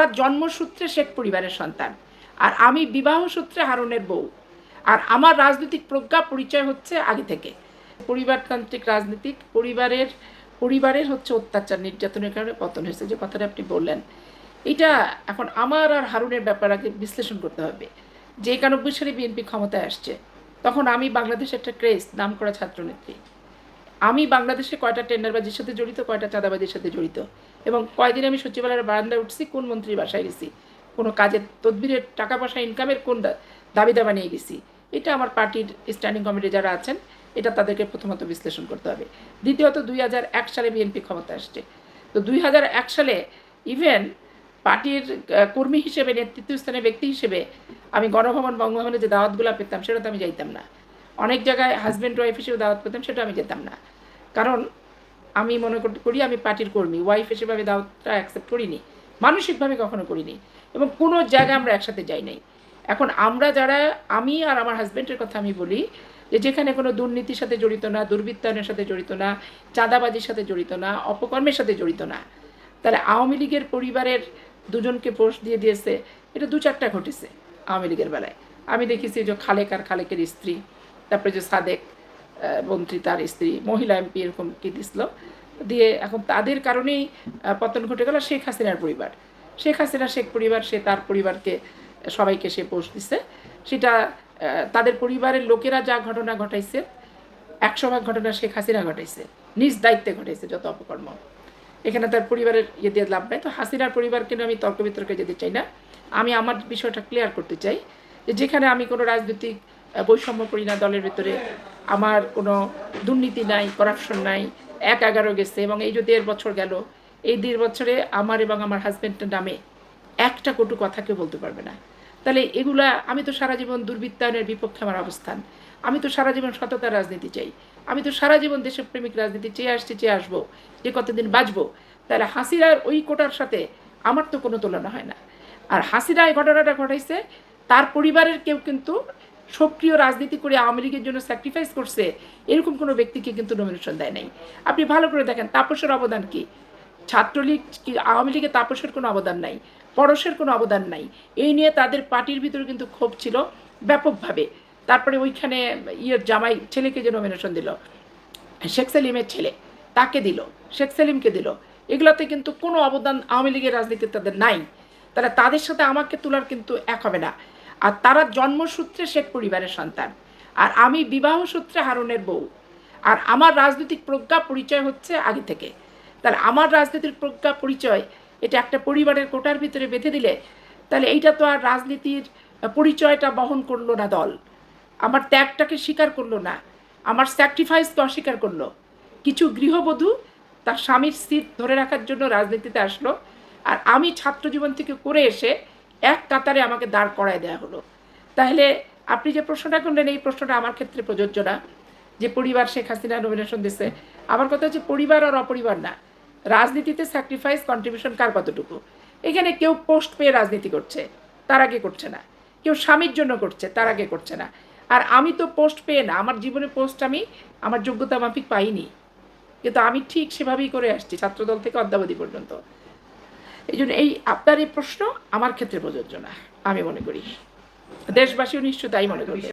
তারা জন্মসূত্রে শেখ পরিবারের সন্তান। আর আমি বিবাহ সূত্রে হারুনের বউ। আর আমার রাজনৈতিক প্রজ্ঞা পরিচয় হচ্ছে আগে থেকে। পরিবারতান্ত্রিক রাজনীতিক পরিবারের পরিবারের হচ্ছে অত্যাচার, নির্যাতনের কারণে পতন হয়েছে, যে কথাটা আপনি বললেন। এটা এখন আমার আর হারুনের ব্যাপার আগে বিশ্লেষণ করতে হবে। যে একানব্বই সালে বিএনপি ক্ষমতায় আসছে, তখন আমি বাংলাদেশের একটা ক্রেজ নাম করা ছাত্রনেত্রী। আমি বাংলাদেশে কয়টা টেন্ডারবাজির সাথে জড়িত, কয়টা চাঁদাবাজির সাথে জড়িত? এবং কয়দিন আমি সচিবালয়ের বারান্দায় উঠছি, কোন মন্ত্রীর বাসায় গেছি? কোনো কাজের তদবিরের টাকা পয়সা ইনকামের কোন দাবি দাবা নিয়ে গেছি? এটা আমার পার্টির স্ট্যান্ডিং কমিটি যারা আছেন, এটা তাদেরকে প্রথমত বিশ্লেষণ করতে হবে। দ্বিতীয়ত, দুই হাজার এক সালে বিএনপি ক্ষমতা আসছে। তো দুই হাজার এক সালে ইভেন পার্টির কর্মী হিসেবে নেতৃত্বস্থানীয় ব্যক্তি হিসেবে আমি গণভবন বঙ্গভবনে যে দাওয়াতগুলো পেতাম সেটা তো আমি যাইতাম না। অনেক জায়গায় হাজব্যান্ড ওয়াইফ হিসেবে দাওয়াত পেতাম, সেটা আমি যেতাম না। কারণ আমি মনে করি আমি পার্টির কর্মী ওয়াইফ হিসেবে আমি দাওয়াতটা অ্যাকসেপ্ট করিনি, মানসিকভাবে কখনো করিনি এবং কোনো জায়গায় আমরা একসাথে যাই নাই। এখন আমরা যারা, আমি আর আমার হাজব্যান্ডের কথা আমি বলি যে যেখানে কোনো দুর্নীতির সাথে জড়িত না, দুর্বৃত্তায়নের সাথে জড়িত না, চাঁদাবাজির সাথে জড়িত না, অপকর্মের সাথে জড়িত না, তাহলে আওয়ামী লীগের পরিবারের দুজনকে পোস্ট দিয়ে দিয়েছে, এটা দু চারটা ঘটেছে আওয়ামী লীগের বেলায়। আমি দেখেছি যে খালেক আর খালেকের স্ত্রী, তারপরে যে সাদেক মন্ত্রী তার স্ত্রী মহিলা এমপি এরকম কি দিছিল, দিয়ে এখন তাদের কারণেই পতন ঘটে গেল শেখ হাসিনার পরিবার। শেখ হাসিনা, শেখ পরিবার, সে তার পরিবারকে সবাইকে সে পোস্ট দিছে। সেটা তাদের পরিবারের লোকেরা যা ঘটনা ঘটাইছে একশো ভাগ ঘটনা শেখ হাসিনা ঘটাইছে, নিজ দায়িত্বে ঘটাইছে যত অপকর্ম। এখানে তার পরিবারের ইয়ে দিয়ে লাভ নাই। তো হাসিনার পরিবারকে আমি তর্ক বিতর্কে যেতে চাই না। আমি আমার বিষয়টা ক্লিয়ার করতে চাই যেখানে আমি কোনো রাজনৈতিক বৈষম্য করি না দলের ভিতরে আমার কোনো দুর্নীতি নাই করাপশন নাই, এক এগারো গেছে এবং এই যে দেড় বছর গেল, এই দেড় বছরে আমার এবং আমার হাজব্যান্ডের নামে একটা কটু কথা কেউ বলতে পারবে না। তাহলে এগুলা, আমি তো সারা জীবন দুর্বৃত্তায়নের বিপক্ষে আমার অবস্থান। আমি তো সারা জীবন সততার রাজনীতি চাই। আমি তো সারা জীবন দেশপ্রেমিক রাজনীতি চেয়ে আসছি, চেয়ে আসব, যে কতদিন বাঁচবো। তাহলে হাসিরার ওই কোটার সাথে আমার তো কোনো তুলনা হয় না। আর হাসিরা এই ঘটনাটা ঘটাইছে, তার পরিবারের কেউ কিন্তু সক্রিয় রাজনীতি করে আওয়ামী লীগের জন্য স্যাক্রিফাইস করছে, এরকম কোনো ব্যক্তিকে কিন্তু নমিনেশন দেয় নাই। আপনি ভালো করে দেখেন, তাপসের অবদান কি? ছাত্রলীগ কি, আওয়ামী লীগের তাপসের কোনো অবদান নাই? পরশের কোনো অবদান নাই? এই নিয়ে তাদের পার্টির ভিতরে কিন্তু ক্ষোভ ছিল ব্যাপকভাবে। তারপরে ওইখানে ইয়ের জামাই ছেলেকে যে নমিনেশন দিল, শেখ সেলিমের ছেলে, তাকে দিল, শেখ সেলিমকে দিল। এগুলোতে কিন্তু কোনো অবদান আওয়ামী লীগের রাজনীতিতে তাদের নাই। তারা তাদের সাথে আমাকে তোলার কিন্তু এক হবে না। আর তারা জন্মসূত্রে শেখ পরিবারের সন্তান। আর আমি বিবাহ সূত্রে হারুনের বউ। আর আমার রাজনৈতিক প্রজ্ঞা পরিচয় হচ্ছে আগে থেকে। তাহলে আমার রাজনীতির প্রজ্ঞা পরিচয় এটা একটা পরিবারের কোটার ভিতরে বেঁধে দিলে, তাহলে এইটা তো আর রাজনীতির পরিচয়টা বহন করল না দল। আমার ত্যাগটাকে স্বীকার করল না। আমার স্যাক্রিফাইসকে অস্বীকার করল। কিছু গৃহবধূ তার স্বামীর স্থির ধরে রাখার জন্য রাজনীতিতে আসলো। আর আমি ছাত্র জীবন থেকে করে এসে এক কাতারে আমাকে দাঁড় করায় দেওয়া হলো। তাহলে আপনি যে প্রশ্নটা করলেন, এই প্রশ্নটা আমার ক্ষেত্রে প্রযোজ্য না। যে পরিবার শেখ হাসিনা নমিনেশন দিছে, আমার কথা হচ্ছে পরিবার আর অপরিবার না। রাজনীতিতে স্যাক্রিফাইস কন্ট্রিবিউশন কার কতটুকু? এখানে কেউ পোস্ট পেয়ে রাজনীতি করছে, তার আগে করছে না। কেউ স্বামীর জন্য করছে, তার আগে করছে না। আর আমি তো পোস্ট পেয়ে না, আমার জীবনে পোস্ট আমি আমার যোগ্যতা মাফিক পাইনি। কিন্তু আমি ঠিক সেভাবেই করে আসছি, ছাত্রদল থেকে অদ্যাবধি পর্যন্ত। এই জন্য এই আপনার এই প্রশ্ন আমার ক্ষেত্রে প্রযোজ্য না, আমি মনে করি। দেশবাসীও নিশ্চয় তাই মনে করবে।